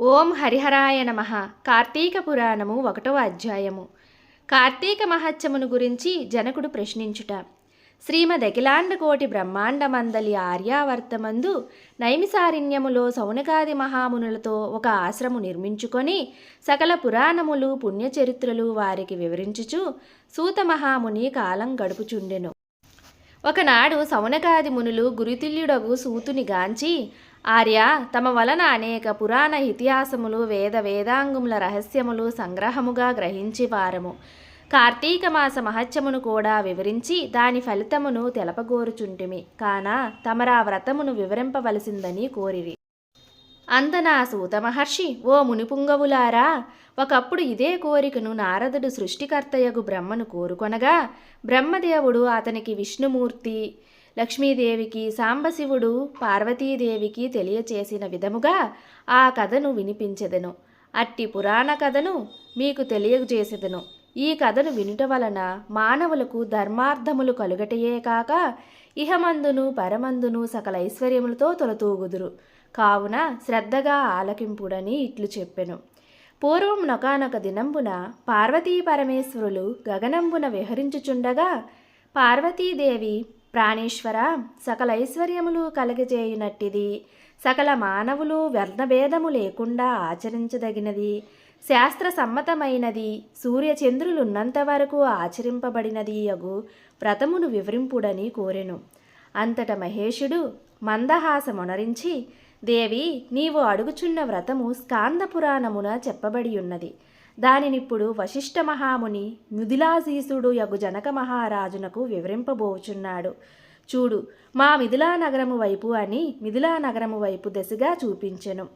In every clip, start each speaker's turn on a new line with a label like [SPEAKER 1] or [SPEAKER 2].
[SPEAKER 1] ఓం హరిహరాయ నమ. కార్తీక పురాణము ఒకటవ అధ్యాయము. కార్తీక మహత్యమును గురించి జనకుడు ప్రశ్నించుట. శ్రీమద్ అఖిలాండ బ్రహ్మాండమందలి ఆర్యావర్తమందు నైమిసారణ్యములో సౌనకాది మహామునులతో ఒక ఆశ్రము నిర్మించుకొని సకల పురాణములు పుణ్యచరిత్రలు వారికి వివరించుచు సూత మహాముని కాలం గడుపుచుండెను. ఒకనాడు సౌనకాది మునులు గురుతుల్యుడవు సూతుని గాంచి ఆర్య తమ వలన అనేక పురాణ ఇతిహాసములు వేద వేదాంగముల రహస్యములు సంగ్రహముగా గ్రహించి వారము. కార్తీక మాస మహత్యమును కూడా వివరించి దాని ఫలితమును తెలపగోరుచుంటిమి. కాన తమరా వ్రతమును వివరింపవలసిందని కోరిరి. అందనా సూత మహర్షి ఓ మునిపుంగవులారా ఒకప్పుడు ఇదే కోరికను నారదుడు సృష్టికర్తయగు బ్రహ్మను కోరుకొనగా బ్రహ్మదేవుడు అతనికి విష్ణుమూర్తి లక్ష్మీదేవికి సాంబశివుడు పార్వతీదేవికి తెలియచేసిన విధముగా ఆ కథను వినిపించెదను. అట్టి పురాణ కథను మీకు తెలియజేసెదను. ఈ కథను వినుట వలన మానవులకు ధర్మార్థములు కలుగటయే కాక ఇహమందును పరమందును సకల ఐశ్వర్యములతో తొలతూగుదురు. కావున శ్రద్ధగా ఆలకింపుడని ఇట్లు చెప్పెను. పూర్వం నొకానొక దినంబున పార్వతీ పరమేశ్వరులు గగనంబున విహరించుచుండగా పార్వతీదేవి ప్రాణేశ్వర సకల ఐశ్వర్యములు కలగజేయునట్టిది. సకల మానవులు వర్ణభేదము లేకుండా ఆచరించదగినది. శాస్త్ర సమ్మతమైనది సూర్యచంద్రులున్నంత వరకు ఆచరింపబడినది యగు వ్రతమును వివరింపుడని కోరెను. అంతట మహేషుడు మందహాసమునరించి దేవి నీవు అడుగుచున్న వ్రతము స్కాంద పురాణమున చెప్పబడి ఉన్నది దానినిప్పుడు వశిష్ఠ మహాముని మిథిలాశీసుడు యగు జనక మహారాజునకు వివరింపబోచున్నాడు. చూడు మా మిథిలా నగరము వైపు అని మిథిలా నగరము వైపు దశగా చూపించెను.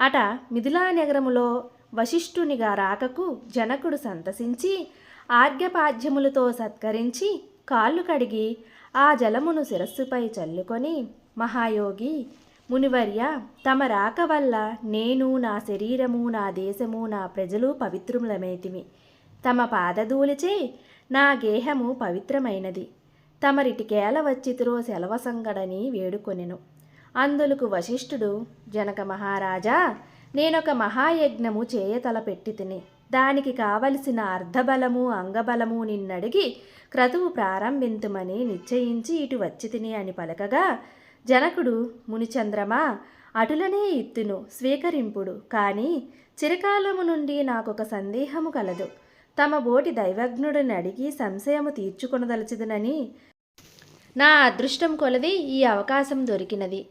[SPEAKER 1] అట మిథిలా నగరములో వశిష్ఠునిగా రాకకు జనకుడు సంతసించి ఆర్ఘ్యపాద్యములతో సత్కరించి కాళ్ళు కడిగి ఆ జలమును శిరస్సుపై చల్లుకొని మహాయోగి మునివర్య తమ రాక వల్ల నేను నా శరీరము నా దేశము నా ప్రజలు పవిత్రులమైతివి తమ పాదధూలిచే నా గేహము పవిత్రమైనది. తమరిటికేల వచ్చితిరో సెలవసంగడని వేడుకొనెను. అందులకు వశిష్ఠుడు జనక మహారాజా నేనొక మహాయజ్ఞము చేయతల తలపెట్టి తిని దానికి కావలసిన అర్ధబలము అంగబలము నిన్నడిగి క్రతువు ప్రారంభింతుమని నిశ్చయించి ఇటు వచ్చి తిని అని పలకగా జనకుడు మునిచంద్రమా అటులనే ఇత్తును స్వీకరింపుడు. కానీ చిరకాలము నుండి నాకొక సందేహము కలదు. తమ బోటి దైవజ్ఞుడిని అడిగి సంశయము తీర్చుకొనదలచదునని నా అదృష్టం కొలది ఈ అవకాశం దొరికినది.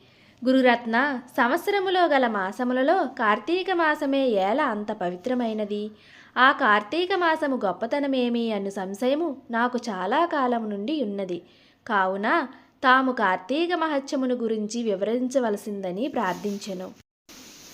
[SPEAKER 1] గురురత్న సంవత్సరములో గల మాసములలో కార్తీక మాసమే ఏల అంత పవిత్రమైనది. ఆ కార్తీక మాసము గొప్పతనమేమి అను సంశయము నాకు చాలా కాలం నుండి ఉన్నది. కావున తాము కార్తీక మహత్యమును గురించి వివరించవలసిందని ప్రార్థించెను.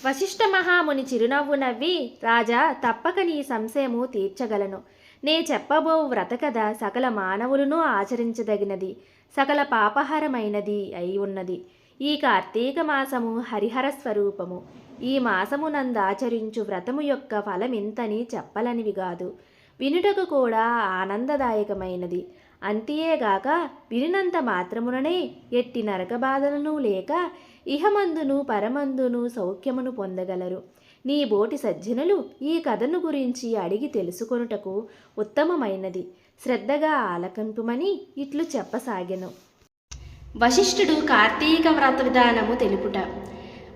[SPEAKER 1] వశిష్ఠ మహాముని చిరునవ్వు నవ్వి రాజా తప్పక నీ సంశయము తీర్చగలను. నే చెప్పబో వ్రత కథ సకల మానవులను ఆచరించదగినది సకల పాపహరమైనది అయి ఉన్నది. ఈ కార్తీక మాసము హరిహర స్వరూపము. ఈ మాసమునందాచరించు వ్రతము యొక్క ఫలమింతని చెప్పలనివి కాదు. వినుటకు కూడా ఆనందదాయకమైనది. అంతియేగాక వినినంత మాత్రముననే ఎట్టి నరకబాధలను లేక ఇహమందును పరమందును సౌఖ్యమును పొందగలరు. నీ బోటి సజ్జనులు ఈ కథను గురించి అడిగి తెలుసుకొనుటకు ఉత్తమమైనది. శ్రద్ధగా ఆలకంపుమని ఇట్లు చెప్పసాగెను. వశిష్ఠుడు కార్తీక వ్రత విధానము తెలుపుట.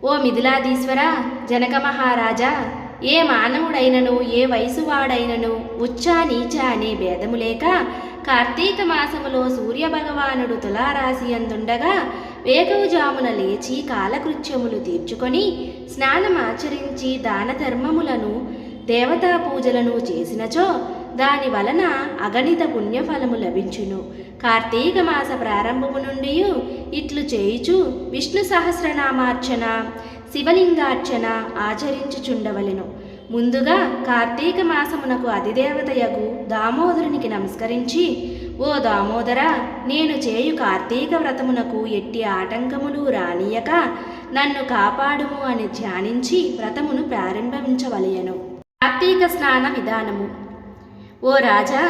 [SPEAKER 1] ఓ మిథిలాదీశ్వర జనక మహారాజా ఏ మానవుడైనను ఏ వయసువాడైనను ఉచ్చ నీచ అనే భేదము లేక కార్తీక మాసములో సూర్యభగవానుడు తులారాశి అందుండగా వేగవుజామున లేచి కాలకృత్యములు తీర్చుకొని స్నానమాచరించి దాన ధర్మములను దేవతా పూజలను చేసినచో దాని వలన అగణిత పుణ్యఫలము లభించును. కార్తీక మాస ప్రారంభము నుండి ఇట్లు చేయుచు విష్ణు సహస్రనామార్చన శివలింగార్చన ఆచరించుచుండవలెను. ముందుగా కార్తీక మాసమునకు అధిదేవతయగు దామోదరునికి నమస్కరించి ఓ దామోదర నేను చేయు కార్తీక వ్రతమునకు ఎట్టి ఆటంకములు రానియక నన్ను కాపాడుము అని ధ్యానించి వ్రతమును ప్రారంభించవలయను కార్తీక స్నాన విధానము. ఓ రాజా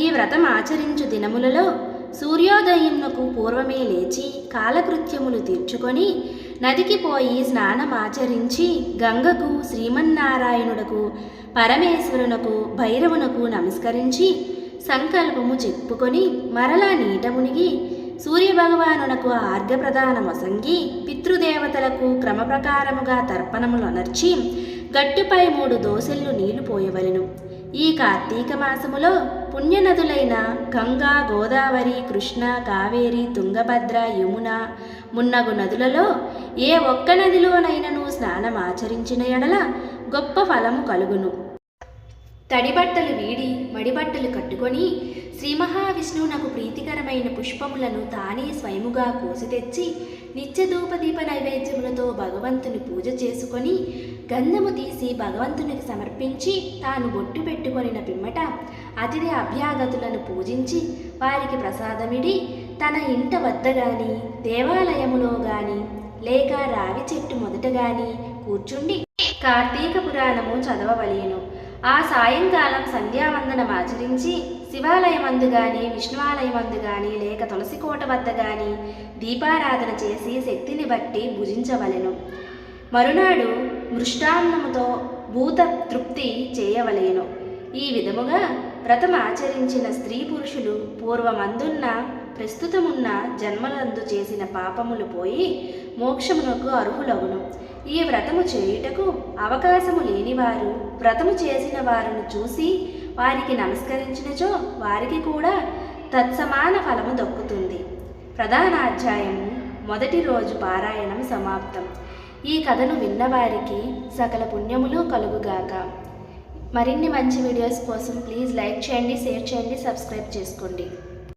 [SPEAKER 1] ఈ వ్రతం ఆచరించు దినములలో సూర్యోదయమునకు పూర్వమే లేచి కాలకృత్యములు తీర్చుకొని నదికి పోయి స్నానమాచరించి గంగకు శ్రీమన్నారాయణుడకు పరమేశ్వరునకు భైరవునకు నమస్కరించి సంకల్పము చెప్పుకొని మరలా నీట మునిగి సూర్యభగవానునకు ఆర్ఘ్యప్రదానమొసంగి పితృదేవతలకు క్రమప్రకారముగా తర్పణములొనర్చి గట్టుపై మూడు దోసెళ్ళు నీళ్ళు పోయవలెను. ఈ కార్తీక మాసములో పుణ్యనదులైన గంగా గోదావరి కృష్ణ కావేరి తుంగభద్ర యమున మున్నగు నదులలో ఏ ఒక్క నదిలోనైనను స్నానమాచరించిన ఎడల గొప్ప ఫలము కలుగును. తడిబట్టలు వీడి మడిబట్టలు కట్టుకొని శ్రీ మహావిష్ణువునకు ప్రీతికరమైన పుష్పములను తానే స్వయముగా కోసి తెచ్చి నిత్యధూపదీప నైవేద్యములతో భగవంతుని పూజ చేసుకొని గంధము తీసి భగవంతునికి సమర్పించి తాను బొట్టు పెట్టుకొనిన పిమ్మట అతిథి అభ్యాగతులను పూజించి వారికి ప్రసాదమిడి తన ఇంట వద్ద గాని దేవాలయములో గాని లేక రావి చెట్టు మొదట గాని కూర్చుండి కార్తీక పురాణము చదవవలేను. ఆ సాయంకాలం సంధ్యావందనం ఆచరించి శివాలయమందు గాని విష్ణువాలయమందు గాని లేక తులసికోట వద్ద గాని దీపారాధన చేసి శక్తిని బట్టి భుజించవలెను. మరునాడు మృష్టాన్నముతో భూత తృప్తి చేయవలేను. ఈ విధముగా వ్రతం ఆచరించిన స్త్రీ పురుషులు పూర్వమందున్న ప్రస్తుతమున్న జన్మలందు చేసిన పాపములు పోయి మోక్షమునకు అర్హులగును. ఈ వ్రతము చేయుటకు అవకాశము లేనివారు వ్రతము చేసిన వారిని చూసి వారికి నమస్కరించినచో వారికి కూడా తత్సమాన ఫలము దక్కుతుంది. ప్రధానాధ్యాయము మొదటి రోజు పారాయణం సమాప్తం. ఈ కథను విన్నవారికి సకల పుణ్యములు కలుగుగాక. మరిన్ని మంచి వీడియోస్ కోసం ప్లీజ్ లైక్ చేయండి షేర్ చేయండి సబ్స్క్రైబ్ చేసుకోండి.